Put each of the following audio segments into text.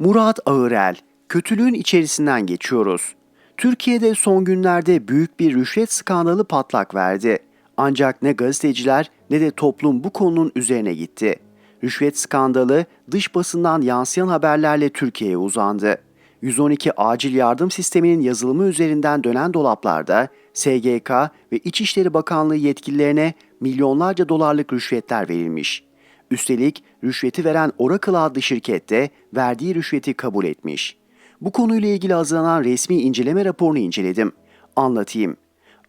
Murat Ağırel, kötülüğün içerisinden geçiyoruz. Türkiye'de son günlerde büyük bir rüşvet skandalı patlak verdi. Ancak ne gazeteciler ne de toplum bu konunun üzerine gitti. Rüşvet skandalı dış basından yansıyan haberlerle Türkiye'ye uzandı. 112 acil yardım sisteminin yazılımı üzerinden dönen dolaplarda SGK ve İçişleri Bakanlığı yetkililerine milyonlarca dolarlık rüşvetler verilmiş. Üstelik rüşveti veren Oracle adlı şirket de verdiği rüşveti kabul etmiş. Bu konuyla ilgili hazırlanan resmi inceleme raporunu inceledim. Anlatayım.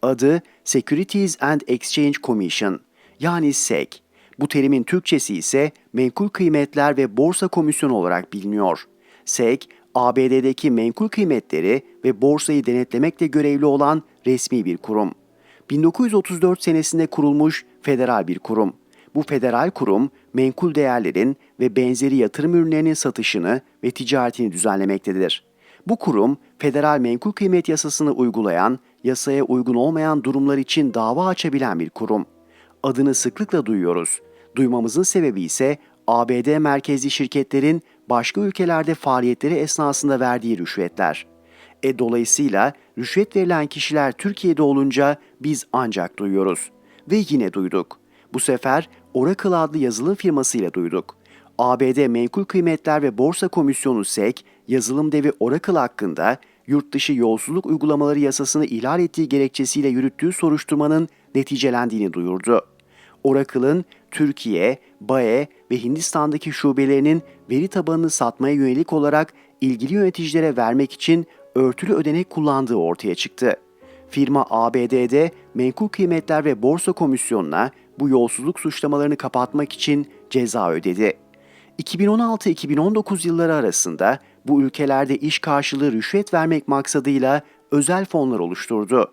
Adı Securities and Exchange Commission yani SEC. Bu terimin Türkçesi ise Menkul Kıymetler ve Borsa Komisyonu olarak biliniyor. SEC, ABD'deki menkul kıymetleri ve borsayı denetlemekle görevli olan resmi bir kurum. 1934 senesinde kurulmuş federal bir kurum. Bu federal kurum menkul değerlerin ve benzeri yatırım ürünlerinin satışını ve ticaretini düzenlemektedir. Bu kurum federal menkul kıymet yasasını uygulayan, yasaya uygun olmayan durumlar için dava açabilen bir kurum. Adını sıklıkla duyuyoruz. Duymamızın sebebi ise ABD merkezli şirketlerin başka ülkelerde faaliyetleri esnasında verdiği rüşvetler. E dolayısıyla rüşvet verilen kişiler Türkiye'de olunca biz ancak duyuyoruz. Ve yine duyduk. Bu sefer Oracle adlı yazılım firmasıyla duyduk. ABD Menkul Kıymetler ve Borsa Komisyonu SEC, yazılım devi Oracle hakkında yurt dışı yolsuzluk uygulamaları yasasını ihlal ettiği gerekçesiyle yürüttüğü soruşturmanın neticelendiğini duyurdu. Oracle'ın Türkiye, BAE ve Hindistan'daki şubelerinin veri tabanını satmaya yönelik olarak ilgili yöneticilere vermek için örtülü ödenek kullandığı ortaya çıktı. Firma ABD'de Menkul Kıymetler ve Borsa Komisyonu'na bu yolsuzluk suçlamalarını kapatmak için ceza ödedi. 2016-2019 yılları arasında bu ülkelerde iş karşılığı rüşvet vermek maksadıyla özel fonlar oluşturdu.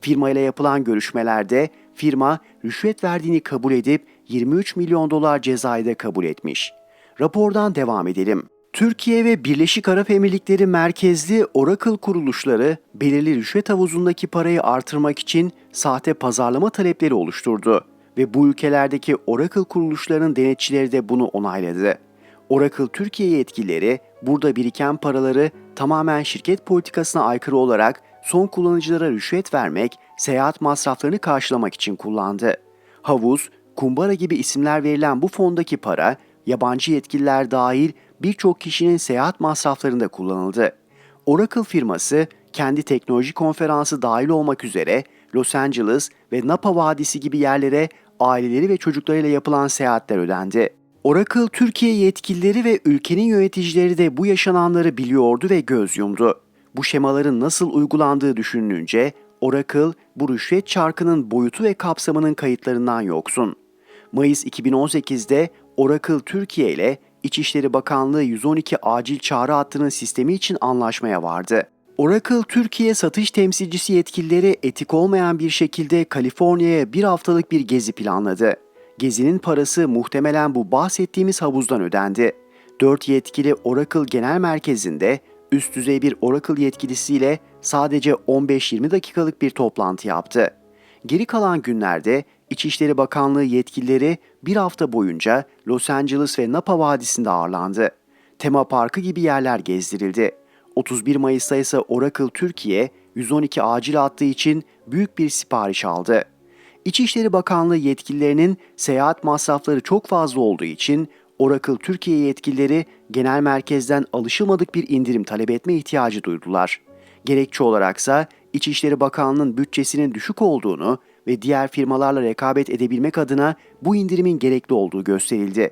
Firma ile yapılan görüşmelerde firma rüşvet verdiğini kabul edip 23 milyon dolar cezayı da kabul etmiş. Rapordan devam edelim. Türkiye ve Birleşik Arap Emirlikleri merkezli Oracle kuruluşları belirli rüşvet havuzundaki parayı artırmak için sahte pazarlama talepleri oluşturdu ve bu ülkelerdeki Oracle kuruluşlarının denetçileri de bunu onayladı. Oracle Türkiye yetkilileri burada biriken paraları tamamen şirket politikasına aykırı olarak son kullanıcılara rüşvet vermek, seyahat masraflarını karşılamak için kullandı. Havuz, kumbara gibi isimler verilen bu fondaki para, yabancı yetkililer dahil birçok kişinin seyahat masraflarında kullanıldı. Oracle firması, kendi teknoloji konferansı dahil olmak üzere Los Angeles ve Napa Vadisi gibi yerlere aileleri ve çocuklarıyla yapılan seyahatler ödendi. Oracle Türkiye yetkilileri ve ülkenin yöneticileri de bu yaşananları biliyordu ve göz yumdu. Bu şemaların nasıl uygulandığı düşünülünce Oracle bu rüşvet çarkının boyutu ve kapsamının kayıtlarından yoksun. Mayıs 2018'de Oracle Türkiye ile İçişleri Bakanlığı 112 acil çağrı hattının sistemi için anlaşmaya vardı. Oracle Türkiye satış temsilcisi yetkilileri etik olmayan bir şekilde Kaliforniya'ya bir haftalık bir gezi planladı. Gezinin parası muhtemelen bu bahsettiğimiz havuzdan ödendi. Dört yetkili Oracle Genel Merkezi'nde üst düzey bir Oracle yetkilisiyle sadece 15-20 dakikalık bir toplantı yaptı. Geri kalan günlerde İçişleri Bakanlığı yetkilileri bir hafta boyunca Los Angeles ve Napa Vadisi'nde ağırlandı. Tema parkı gibi yerler gezdirildi. 31 Mayıs'ta ise Oracle Türkiye 112 acil hattı için büyük bir sipariş aldı. İçişleri Bakanlığı yetkililerinin seyahat masrafları çok fazla olduğu için Oracle Türkiye yetkilileri genel merkezden alışılmadık bir indirim talep etme ihtiyacı duydular. Gerekçe olaraksa İçişleri Bakanlığı'nın bütçesinin düşük olduğunu ve diğer firmalarla rekabet edebilmek adına bu indirimin gerekli olduğu gösterildi.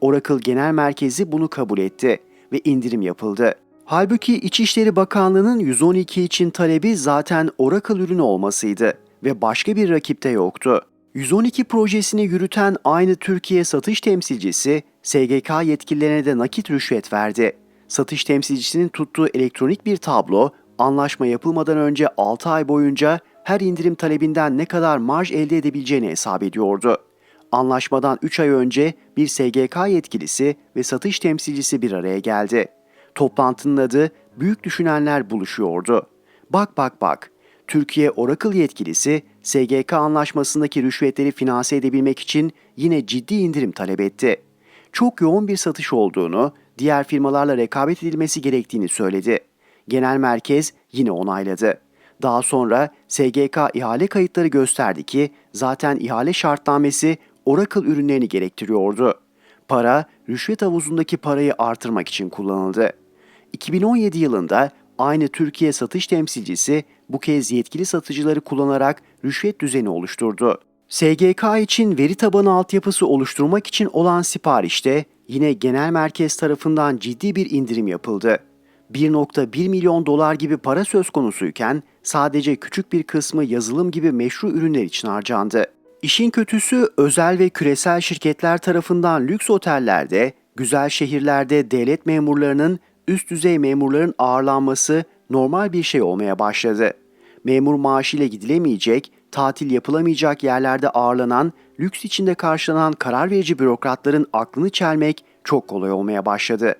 Oracle Genel Merkezi bunu kabul etti ve indirim yapıldı. Halbuki İçişleri Bakanlığı'nın 112 için talebi zaten Oracle ürünü olmasıydı ve başka bir rakipte yoktu. 112 projesini yürüten aynı Türkiye satış temsilcisi SGK yetkililerine de nakit rüşvet verdi. Satış temsilcisinin tuttuğu elektronik bir tablo anlaşma yapılmadan önce 6 ay boyunca her indirim talebinden ne kadar marj elde edebileceğini hesap ediyordu. Anlaşmadan 3 ay önce bir SGK yetkilisi ve satış temsilcisi bir araya geldi. Toplantının adı Büyük Düşünenler Buluşuyordu. Bak bak bak, Türkiye Oracle yetkilisi SGK anlaşmasındaki rüşvetleri finanse edebilmek için yine ciddi indirim talep etti. Çok yoğun bir satış olduğunu, diğer firmalarla rekabet edilmesi gerektiğini söyledi. Genel merkez yine onayladı. Daha sonra SGK ihale kayıtları gösterdi ki zaten ihale şartnamesi Oracle ürünlerini gerektiriyordu. Para, rüşvet havuzundaki parayı artırmak için kullanıldı. 2017 yılında aynı Türkiye satış temsilcisi bu kez yetkili satıcıları kullanarak rüşvet düzeni oluşturdu. SGK için veri tabanı altyapısı oluşturmak için olan siparişte yine genel merkez tarafından ciddi bir indirim yapıldı. 1.1 milyon dolar gibi para söz konusuyken sadece küçük bir kısmı yazılım gibi meşru ürünler için harcandı. İşin kötüsü özel ve küresel şirketler tarafından lüks otellerde, güzel şehirlerde devlet memurlarının üst düzey memurların ağırlanması normal bir şey olmaya başladı. Memur maaşıyla gidilemeyecek, tatil yapılamayacak yerlerde ağırlanan, lüks içinde karşılanan karar verici bürokratların aklını çelmek çok kolay olmaya başladı.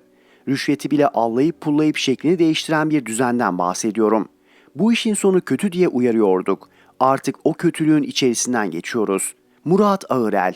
Rüşveti bile allayıp pullayıp şeklini değiştiren bir düzenden bahsediyorum. Bu işin sonu kötü diye uyarıyorduk. Artık o kötülüğün içerisinden geçiyoruz. Murat Ağırel